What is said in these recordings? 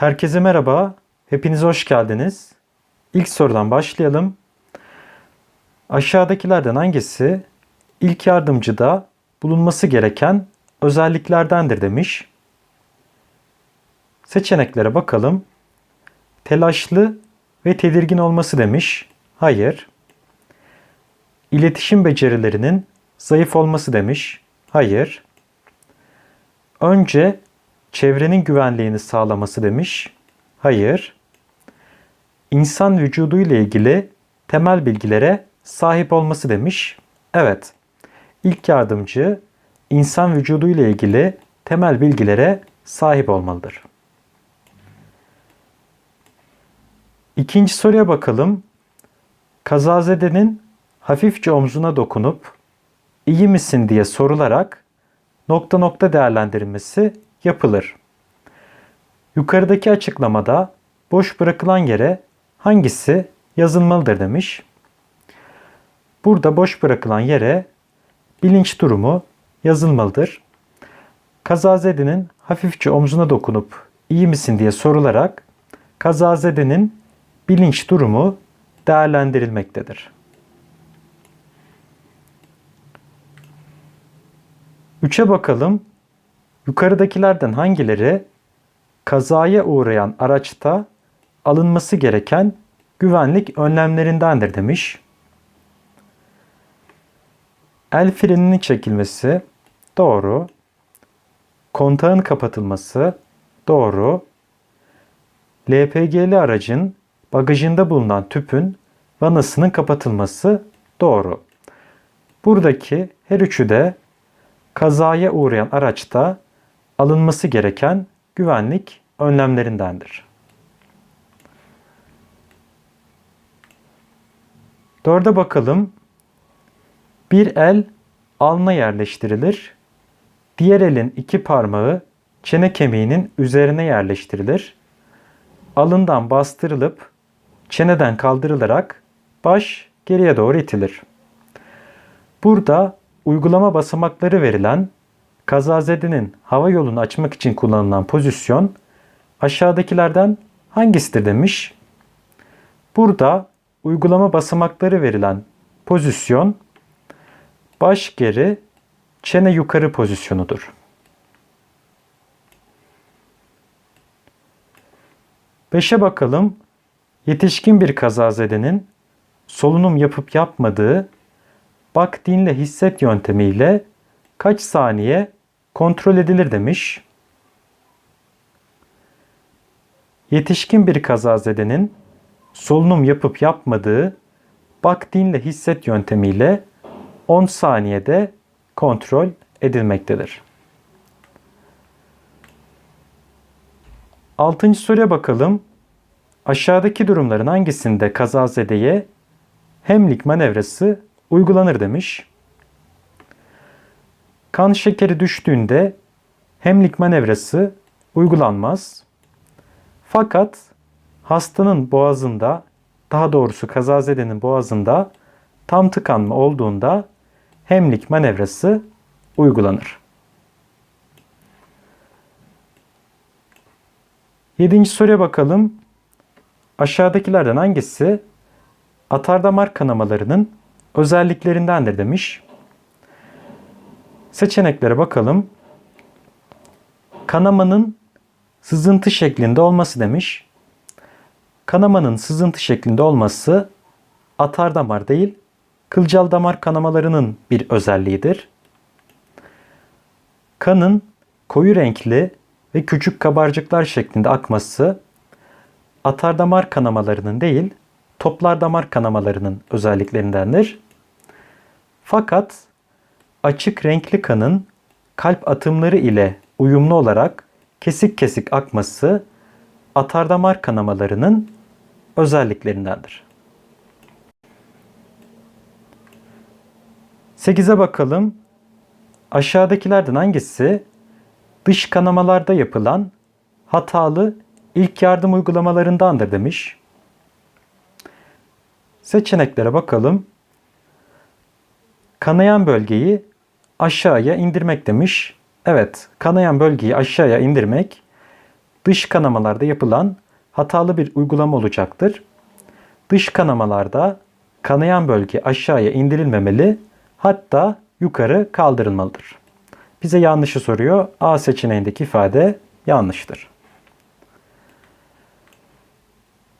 Herkese merhaba. Hepiniz hoş geldiniz. İlk sorudan başlayalım. Aşağıdakilerden hangisi ilk yardımcıda bulunması gereken özelliklerdendir demiş. Seçeneklere bakalım. Telaşlı ve tedirgin olması demiş. Hayır. İletişim becerilerinin zayıf olması demiş. Hayır. Önce çevrenin güvenliğini sağlaması demiş. Hayır. İnsan vücudu ile ilgili temel bilgilere sahip olması demiş. Evet. İlk yardımcı insan vücudu ile ilgili temel bilgilere sahip olmalıdır. İkinci soruya bakalım. Kazazedenin hafifçe omzuna dokunup iyi misin diye sorularak nokta nokta değerlendirilmesi yapılır. Yukarıdaki açıklamada boş bırakılan yere hangisi yazılmalıdır demiş. Burada boş bırakılan yere bilinç durumu yazılmalıdır. Kazazedenin hafifçe omzuna dokunup iyi misin diye sorularak kazazedenin bilinç durumu değerlendirilmektedir. Üçe bakalım. Yukarıdakilerden hangileri kazaya uğrayan araçta alınması gereken güvenlik önlemlerindendir demiş. El freninin çekilmesi doğru. Kontağın kapatılması doğru. LPG'li aracın bagajında bulunan tüpün vanasının kapatılması doğru. Buradaki her üçü de kazaya uğrayan araçta alınması gereken güvenlik önlemlerindendir. Dörde bakalım. Bir el alnına yerleştirilir. Diğer elin iki parmağı çene kemiğinin üzerine yerleştirilir. Alından bastırılıp çeneden kaldırılarak baş geriye doğru itilir. Burada uygulama basamakları verilen kazazedenin hava yolunu açmak için kullanılan pozisyon aşağıdakilerden hangisidir demiş. Burada uygulama basamakları verilen pozisyon baş geri, çene yukarı pozisyonudur. Beşe bakalım. Yetişkin bir kazazedenin solunum yapıp yapmadığı bak dinle hisset yöntemiyle kaç saniye kontrol edilir demiş. Yetişkin bir kazazedenin solunum yapıp yapmadığı bak dinle hisset yöntemiyle 10 saniyede kontrol edilmektedir. Altıncı soruya bakalım. Aşağıdaki durumların hangisinde kazazedeye hemlik manevrası uygulanır demiş. Kan şekeri düştüğünde hemlik manevrası uygulanmaz. Fakat hastanın boğazında, daha doğrusu kazazedenin boğazında tam tıkanma olduğunda hemlik manevrası uygulanır. Yedinci soruya bakalım. Aşağıdakilerden hangisi atardamar kanamalarının özelliklerindendir demiş. Seçeneklere bakalım. Kanamanın sızıntı şeklinde olması demiş. Kanamanın sızıntı şeklinde olması atar damar değil, kılcal damar kanamalarının bir özelliğidir. Kanın koyu renkli ve küçük kabarcıklar şeklinde akması atar damar kanamalarının değil, toplar damar kanamalarının özelliklerindendir. Fakat açık renkli kanın kalp atımları ile uyumlu olarak kesik kesik akması atardamar kanamalarının özelliklerindendir. 8'e bakalım. Aşağıdakilerden hangisi dış kanamalarda yapılan hatalı ilk yardım uygulamalarındandır demiş. Seçeneklere bakalım. Kanayan bölgeyi aşağıya indirmek demiş. Evet, kanayan bölgeyi aşağıya indirmek dış kanamalarda yapılan hatalı bir uygulama olacaktır. Dış kanamalarda kanayan bölge aşağıya indirilmemeli hatta yukarı kaldırılmalıdır. Bize yanlışı soruyor. A seçeneğindeki ifade yanlıştır.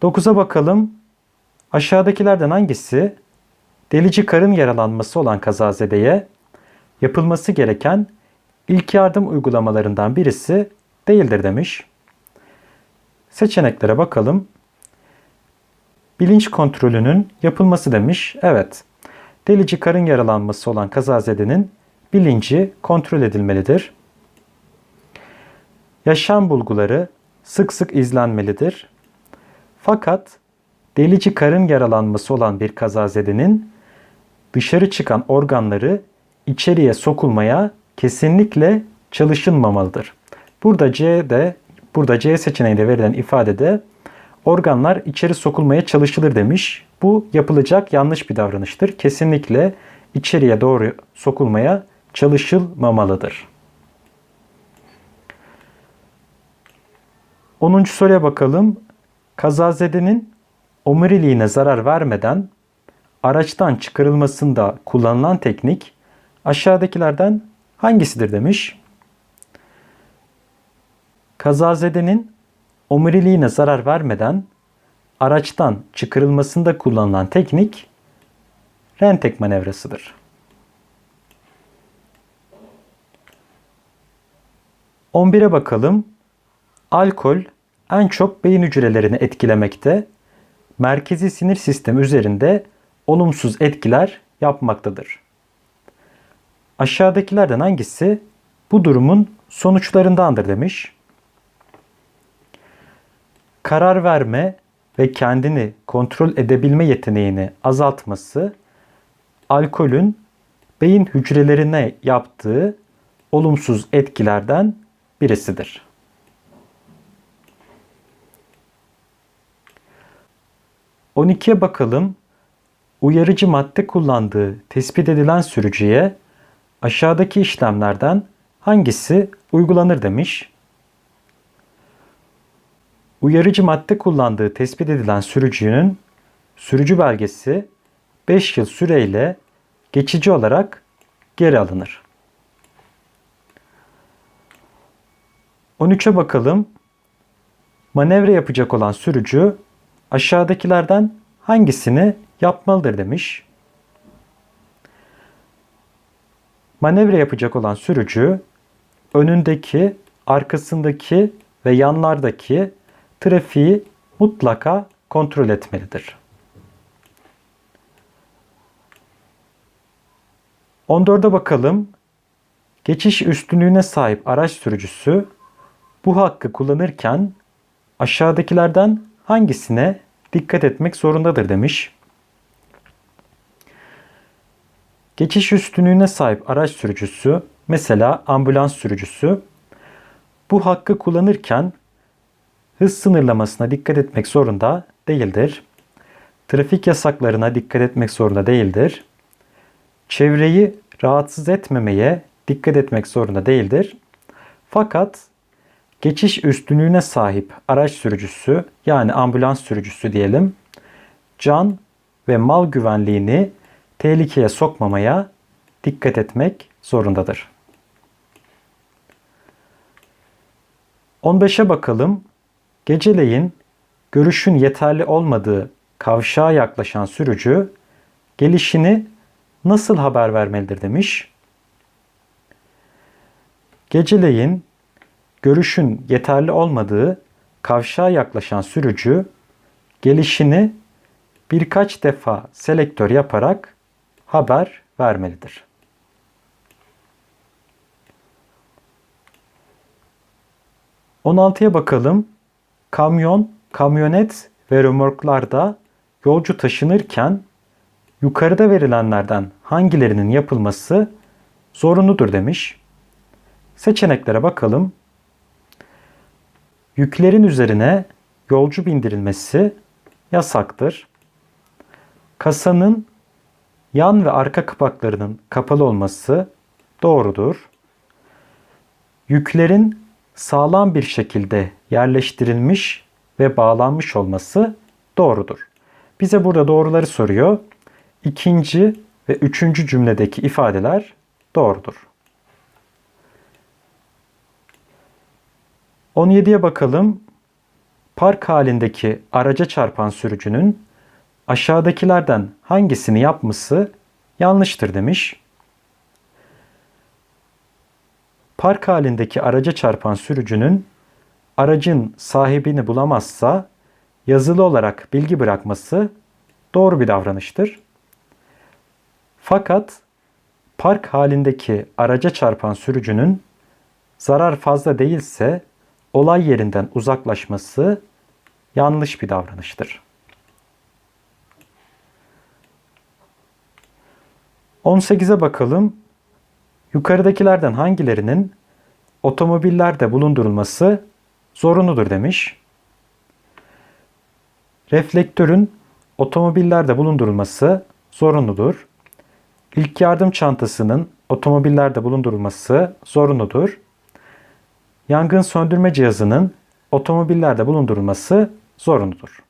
9'a bakalım. Aşağıdakilerden hangisi delici karın yaralanması olan kazazedeye yapılması gereken ilk yardım uygulamalarından birisi değildir demiş. Seçeneklere bakalım. Bilinç kontrolünün yapılması demiş. Evet. Delici karın yaralanması olan kazazedenin bilinci kontrol edilmelidir. Yaşam bulguları sık sık izlenmelidir. Fakat delici karın yaralanması olan bir kazazedenin dışarı çıkan organları içeriye sokulmaya kesinlikle çalışılmamalıdır. Burada C'de burada C seçeneğinde verilen ifadede organlar içeri sokulmaya çalışılır demiş. Bu yapılacak yanlış bir davranıştır. Kesinlikle içeriye doğru sokulmaya çalışılmamalıdır. 10. soruya bakalım. Kazazedenin omuriliğine zarar vermeden araçtan çıkarılmasında kullanılan teknik aşağıdakilerden hangisidir demiş. Kazazedenin omuriliğine zarar vermeden araçtan çıkarılmasında kullanılan teknik rentek manevrasıdır. 11'e bakalım. Alkol en çok beyin hücrelerini etkilemekte, merkezi sinir sistemi üzerinde olumsuz etkiler yapmaktadır. Aşağıdakilerden hangisi bu durumun sonuçlarındandır demiş. Karar verme ve kendini kontrol edebilme yeteneğini azaltması alkolün beyin hücrelerine yaptığı olumsuz etkilerden birisidir. On ikiye bakalım. Uyarıcı madde kullandığı tespit edilen sürücüye aşağıdaki işlemlerden hangisi uygulanır demiş. Uyarıcı madde kullandığı tespit edilen sürücünün sürücü belgesi 5 yıl süreyle geçici olarak geri alınır. 13'e bakalım. Manevra yapacak olan sürücü aşağıdakilerden hangisini yapmalıdır demiş. Manevra yapacak olan sürücü önündeki, arkasındaki ve yanlardaki trafiği mutlaka kontrol etmelidir. 14'e bakalım. Geçiş üstünlüğüne sahip araç sürücüsü bu hakkı kullanırken aşağıdakilerden hangisine dikkat etmek zorundadır demiş. Geçiş üstünlüğüne sahip araç sürücüsü, mesela ambulans sürücüsü, bu hakkı kullanırken hız sınırlamasına dikkat etmek zorunda değildir. Trafik yasaklarına dikkat etmek zorunda değildir. Çevreyi rahatsız etmemeye dikkat etmek zorunda değildir. Fakat geçiş üstünlüğüne sahip araç sürücüsü yani ambulans sürücüsü diyelim can ve mal güvenliğini tehlikeye sokmamaya dikkat etmek zorundadır. 15'e bakalım. Geceleyin görüşün yeterli olmadığı kavşağa yaklaşan sürücü gelişini nasıl haber vermelidir demiş. Geceleyin görüşün yeterli olmadığı kavşağa yaklaşan sürücü gelişini birkaç defa selektör yaparak haber vermelidir. On altıya bakalım. Kamyon, kamyonet ve römorklarda yolcu taşınırken yukarıda verilenlerden hangilerinin yapılması zorunludur demiş. Seçeneklere bakalım. Yüklerin üzerine yolcu bindirilmesi yasaktır. Kasanın yan ve arka kapaklarının kapalı olması doğrudur. Yüklerin sağlam bir şekilde yerleştirilmiş ve bağlanmış olması doğrudur. Bize burada doğruları soruyor. İkinci ve üçüncü cümledeki ifadeler doğrudur. 17'ye bakalım. Park halindeki araca çarpan sürücünün aşağıdakilerden hangisini yapması yanlıştır demiş. Park halindeki araca çarpan sürücünün aracın sahibini bulamazsa yazılı olarak bilgi bırakması doğru bir davranıştır. Fakat park halindeki araca çarpan sürücünün zarar fazla değilse olay yerinden uzaklaşması yanlış bir davranıştır. 18'e bakalım. Yukarıdakilerden hangilerinin otomobillerde bulundurulması zorunludur demiş. Reflektörün otomobillerde bulundurulması zorunludur. İlk yardım çantasının otomobillerde bulundurulması zorunludur. Yangın söndürme cihazının otomobillerde bulundurulması zorunludur.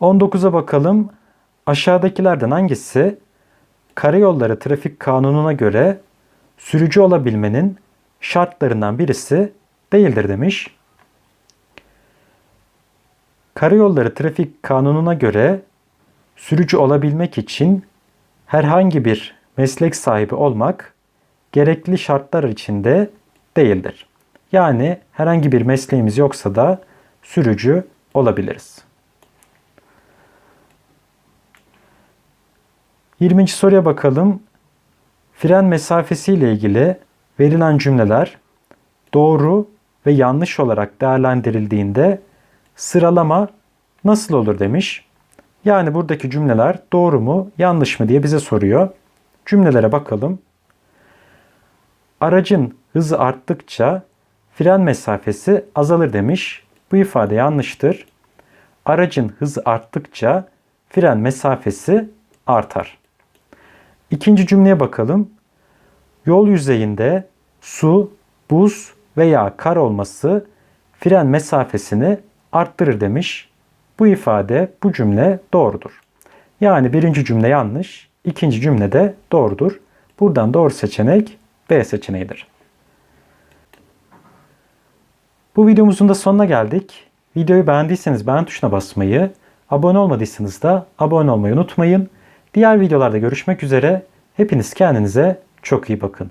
...19'a bakalım. Aşağıdakilerden hangisi karayolları trafik kanununa göre sürücü olabilmenin şartlarından birisi değildir demiş. Karayolları trafik kanununa göre sürücü olabilmek için herhangi bir meslek sahibi olmak gerekli şartlar içinde değildir. Yani herhangi bir mesleğimiz yoksa da sürücü olabiliriz. 20. soruya bakalım. Fren mesafesi ile ilgili verilen cümleler doğru ve yanlış olarak değerlendirildiğinde sıralama nasıl olur demiş. Yani buradaki cümleler doğru mu, yanlış mı diye bize soruyor. Cümlelere bakalım. Aracın hızı arttıkça fren mesafesi azalır demiş. Bu ifade yanlıştır. Aracın hızı arttıkça fren mesafesi artar. İkinci cümleye bakalım. Yol yüzeyinde su, buz veya kar olması fren mesafesini arttırır demiş. Bu ifade, bu cümle doğrudur. Yani birinci cümle yanlış, ikinci cümle de doğrudur. Buradan doğru seçenek B seçeneğidir. Bu videomuzun da sonuna geldik. Videoyu beğendiyseniz beğen tuşuna basmayı, abone olmadıysanız da abone olmayı unutmayın. Diğer videolarda görüşmek üzere. Hepiniz kendinize çok iyi bakın.